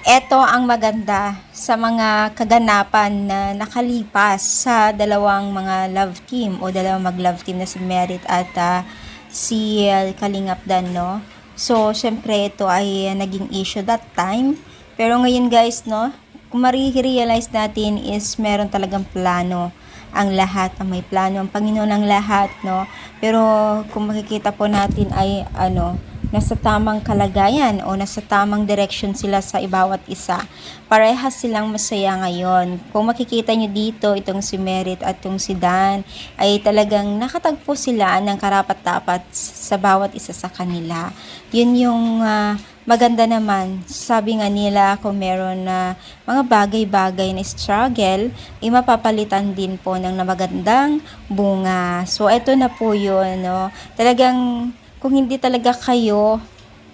eto ang maganda sa mga kaganapan na nakalipas sa dalawang mga love team o dalawang mag-love team na si Merit at ah, si ah, Kalingap Dan, no? So, syempre, ito ay naging issue that time. Pero ngayon, guys, no? Kung marirealize natin is meron talagang plano ang lahat, ang may plano, ang Panginoon ang lahat, no? Pero kung makikita po natin ay ano, nasa tamang kalagayan o nasa tamang direction sila sa ibawat isa. Parehas silang masaya ngayon. Kung makikita nyo dito, itong si Merit at itong si Dan, ay talagang nakatagpo sila ng karapat-dapat sa bawat isa sa kanila. Yun yung ah, maganda naman. Sabi nga nila kung meron na mga bagay-bagay na struggle, ay mapapalitan din po ng magandang bunga. So, eto na po yun, no? Talagang kung hindi talaga kayo,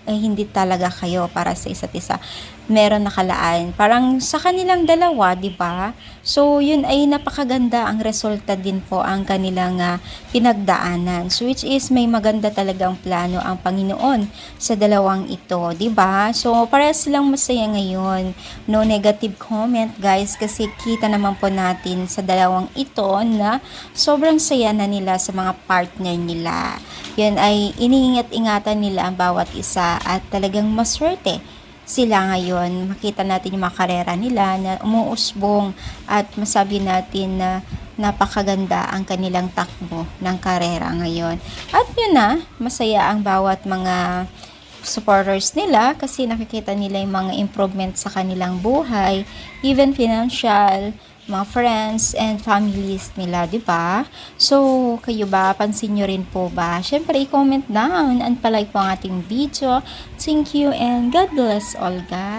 ay hindi talaga kayo para sa isa't isa. Meron nakalaan. Parang sa kanilang dalawa, di ba? So, yun ay napakaganda. Ang resulta din po ang kanilang ah, pinagdaanan. So, which is may maganda talagang plano ang Panginoon sa dalawang ito, di ba? So, parehas silang masaya ngayon. No negative comment, guys, kasi kita naman po natin sa dalawang ito na sobrang saya na nila sa mga partner nila. Yan ay iniingat-ingatan nila ang bawat isa at talagang maswerte sila ngayon. Makita natin yung mga karera nila na umuusbong at masabi natin na napakaganda ang kanilang takbo ng karera ngayon. At yun na, masaya ang bawat mga supporters nila kasi nakikita nila yung mga improvement sa kanilang buhay, even financial, mga friends and families nila, di ba? So, kayo ba, pansin nyo rin po ba? Siyempre, i-comment down and palike po ang ating video. Thank you and God bless all guys.